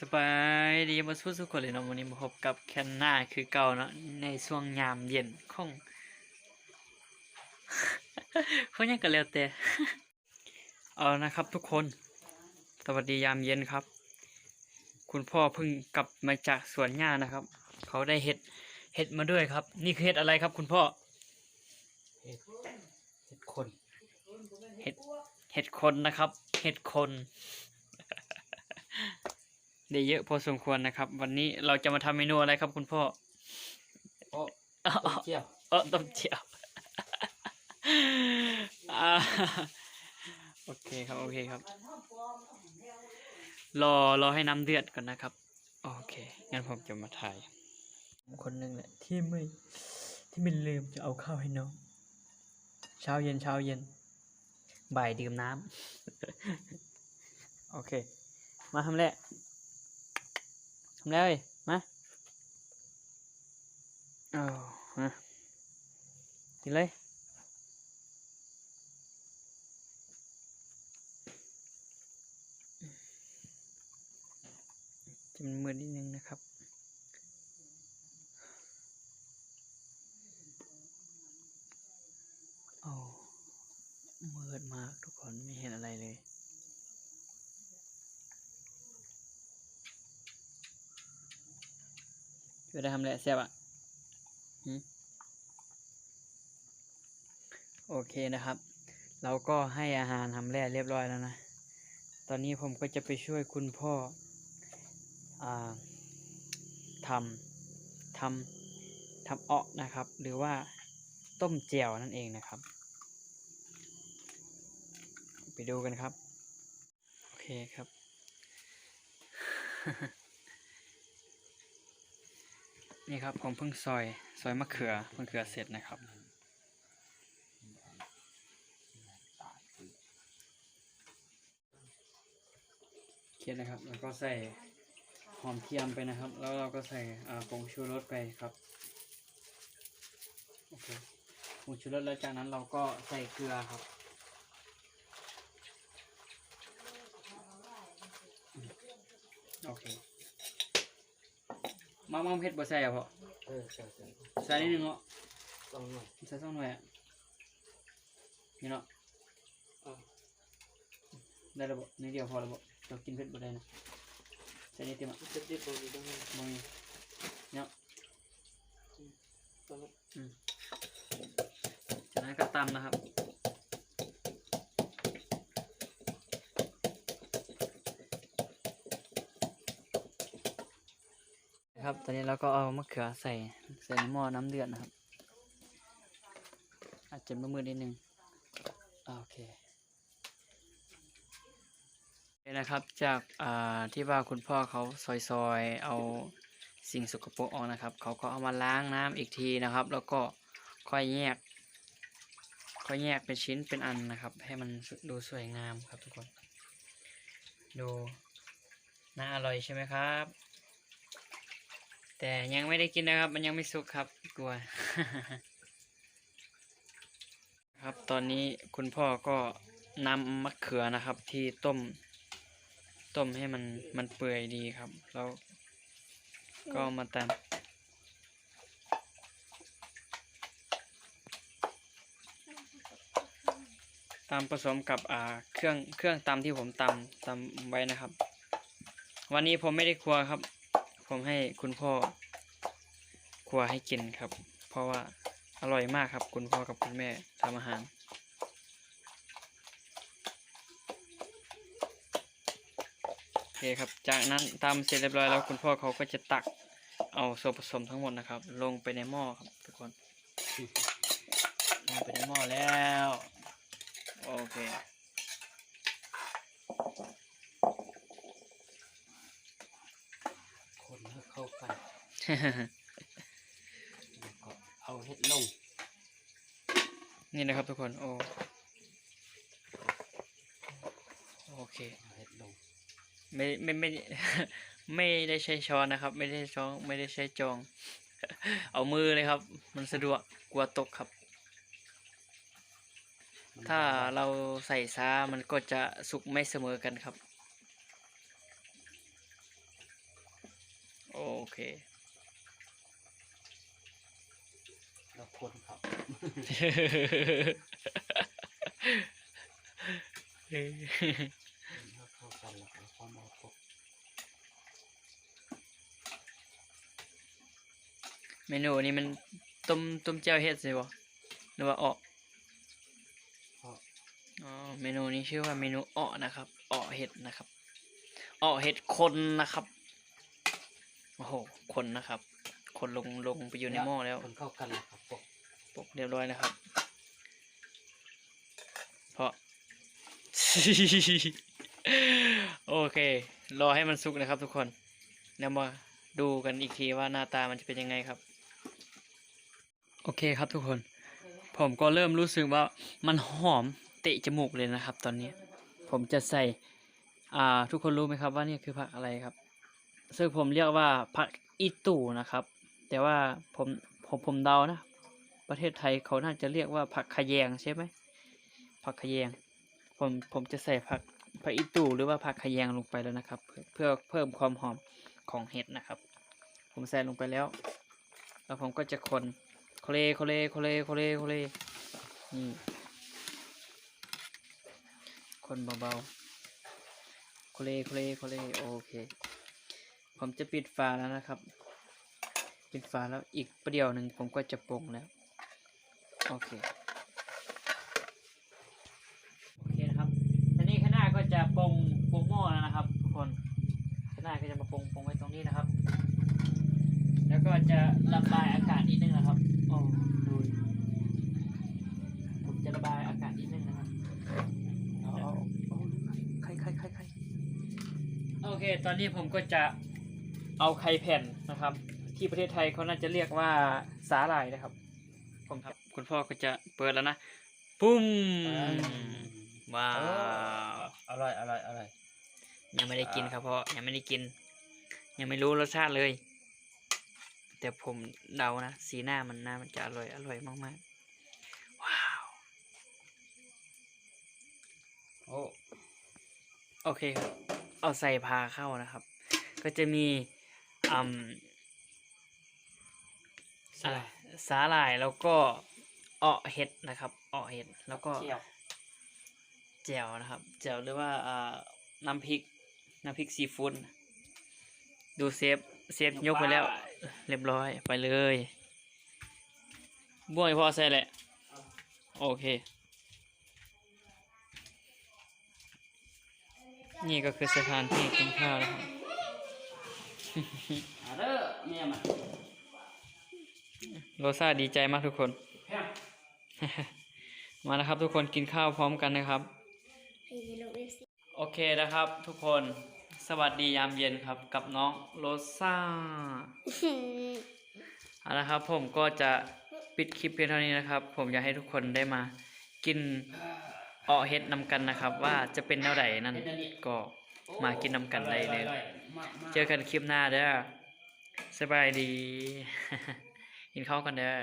สบายดีมาสู้สุกคนเลยเนาะวันนี้มาพบกับแคนนาคือเก่าเนาะในช่วงยามเย็นของเขายังกันแล้วแต่เอานะครับทุกคน สวัสดียามเย็นครับ คุณพ่อเพิ่งกลับมาจากสวนหญ้านะครับ เขาได้เห็ดเห็ดมาด้วยครับ นี่คือเห็ดอะไรครับ คุณพ่อเห็ดเห็ดคนเห็ดเห็ดคนนะครับ เห็ดคน ได้เยอะพอสมควรนะครับ วันนี้เราจะมาทำเมนูอะไรครับคุณพ่อโอ้อ๋อต้มเจียวเออต้มเจียวอ่าโอเคครับโอเคครับ รอรอให้น้ำเดือดก่อนนะครับ โอเคงั้นผมจะมาถ่าย คนหนึ่งแหละที่ไม่ที่ไม่ลืมจะเอาข้าวให้น้องเช้าเย็นเช้าเย็น บ่ายดื่มน้ำโอเค มาทำแล้ว ทำแล้วเว้ยมาเอามากินเลยจะมันมืดนิดนึงนะครับโอ้มืดมากทุกคนไม่เห็นอะไรเลย จะได้ทำอะไรแซ่บอะโอเคนะครับ เราก็ให้อาหารทำแร่เรียบร้อยแล้วนะ ตอนนี้ผมก็จะไปช่วยคุณพ่ออทำทำทำเออนะครับ หรือว่าต้มแจ่วนั่นเองนะครับ ไปดูกันครับ โอเคครับ นี่ครับผมเพิ่งซอยซอยมะเขือมะเขือเสร็จนะครับเคียนนะครับ แล้วก็ใส่หอมเทียมไปนะครับ แล้วเราก็ใส่อ่าผงชูรสไปครับโอเคผงชูรสแล้วจากนั้นเราก็ใส่เกลือครับโอเค มามาเผ็ดบ่ใส่อะพ่อเออใช่ใช่ใส่นิดนึงเนาะต้องหน่อยใส่สองหน่วยอะนี่เนาะอะได้แล้วบ่นิดเดียวพอแล้วบ่เรากินเผ็ดบ่ได้นะใส่นิดเดียวอะจะดิบตรงนี้ต้องให้บ่มีเนาะต้องจากนั้นก็ตำนะครับ นะครับ ตอนนี้เราก็เอามะเขือใส่ใส่ในหม้อน้ำเดือดนะครับ อาจจะมืดๆนิดนึงโอเคนะครับ จากาที่ว่าคุณพ่อเขาซอยๆ เอาสิ่งสกปรกออกนะครับ เขาก็เอามาล้างน้ำอีกทีนะครับ แล้วก็ค่อยแยก ค่อยแยกเป็นชิ้นเป็นอันนะครับ ให้มันดูสวยงามครับทุกคน ดูน่าอร่อยใช่ไหมครับ แต่ยังไม่ได้กินนะครับ มันยังไม่สุกครับ กลัว ครับตอนนี้คุณพ่อก็นำมะเขือนะครับ ที่ต้ม ต้มให้มันมันเปื่อยดีครับ แล้ว ก็มาตำตำผสมกับอ่าเครื่องเครื่องตำที่ผมตำตำไว้นะครับ วันนี้ผมไม่ได้ครัวครับ ผมให้คุณพ่อครัวให้กินครับ เพราะว่าอร่อยมากครับ คุณพ่อกับคุณแม่ทำอาหาร โอเคครับ จากนั้นตำเสร็จเรียบร้อยแล้วคุณพ่อเขาก็จะตักเอาส่วนผสมทั้งหมดนะครับ ลงไปในหม้อครับทุกคนลงไปในหม้อแล้ว โอเค คนให้เข้ากันแล้วก็เอาเห็ดลง นี่นะครับทุกคนโอโอเคเอาเห็ดลงไม่ไม่ไม่ไม่ได้ใช้ช้อนนะครับ ไม่ได้ช้อนไม่ได้ใช้จอง เอามือเลยครับ มันสะดวกกลัวตกครับมันถ้าเราใส่ช้ามันก็จะสุกไม่เสมอกันครับ โอเคแล้วคนครับแล้วเข้ากันแล้วก็เข้ามาพบเมนูนี้มันต้มต้มแจ่วเห็ดใช่บ่หรือว่าอ้อเพราะอ๋อเมนูนี้ชื่อว่าเมนูอ้อนะครับอ้อเห็ดนะครับอ้อเห็ดคนนะครับ โอ้โห คนนะครับ คนลงลงไปอยู่ในหม้อแล้ว คนเข้ากันแล้วครับพวกปกเรียบร้อยนะครับ เพราะ โอเค รอให้มันสุกนะครับทุกคนเดี๋ยวมาดูกันอีกทีว่าหน้าตามันจะเป็นยังไงครับ โอเคครับทุกคน ผมก็เริ่มรู้สึกว่ามันหอมเตะจมูกเลยนะครับ ตอนนี้ ผมจะใส่ อ่า ทุกคนรู้ไหมครับว่านี่คือผักอะไรครับ ซึ่งผมเรียกว่าผักอีตู่นะครับ แต่ว่าผมผมผมเดานะ ประเทศไทยเขาน่าจะเรียกว่าผักขยงใช่ไหมผักขยงผมผมจะใส่ผักผักอีตู่หรือว่าผักขยงลงไปแล้วนะครับ เพื่อเพื่อเพิ่มความหอมของเห็ดนะครับ ผมใส่ลงไปแล้ว แล้วผมก็จะคนโคเลโคเลโคเลโคเลโคเลนี่คนเบาๆโคเลโคเลโคเลโอเค ผมจะปิดฝาแล้วนะครับ ปิดฝาแล้วอีกประเดี๋ยวหนึ่งผมก็จะปรุงแล้ว โอเค โอเคนะครับทีนี้ข้างหน้าก็จะปรุงปรุงหม้อแล้วนะครับ ทุกคนข้างหน้าก็จะมาปรุงปรุงไว้ตรงนี้นะครับ แล้วก็จะระบายอากาศนิดนึงนะครับโอ้ดูดผมจะระบายอากาศนิดนึงนะครับเอาเอาเอาใครใครใครใครโอเค ตอนนี้ผมก็จะ เอาไข่แผ่นนะครับ ที่ประเทศไทยเขาน่าจะเรียกว่าสาหร่ายนะครับผมครับ คุณพ่อก็จะเปิดแล้วนะ ปุ้มว้าวอร่อยอร่อยอร่อยยังไม่ได้กินครับพ่อยังไม่ได้กิน ยังไม่รู้รสชาติเลย แต่ผมเดานะสีหน้ามันน่ามันจะอร่อยอร่อยมากๆว้าวโอ้โอเคครับ เอาใส่พาเข้านะครับ ก็จะมี อืมอะไรสาหร่ายแล้วก็เออเห็ดนะครับเออเห็ดแล้วก็เที่ยวแจ่วนะครับแจ่วหรือว่าอ่าน้ำพริกน้ำพริกซีฟู้ดดูเซฟเซฟยกไปแล้ว เรียบร้อยไปเลยบ้วยพอใส่แหละ โอเค นี่ก็คือสถานที่กินข้าวนะครับ อาเด้อแม่มาโรซ่าดีใจมากทุกคน แพ้วมานะครับทุกคนกินข้าวพร้อมกันนะครับให้ลงเอฟซีโอเคนะครับ ทุกคนสวัสดียามเย็นครับ กับน้องโรซ่าเอาละครับ ผมก็จะปิดคลิปเพียงเท่านี้นะครับ ผมอยากให้ทุกคนได้มา กินเออเฮ็ดนำกันนะครับ ว่าจะเป็นแนวใดนั่นก็มากินนำกันได้เลยอร่อมากๆ เจอกันคลิปหน้าเด้อสบายดีกินข้าวกันเด้อ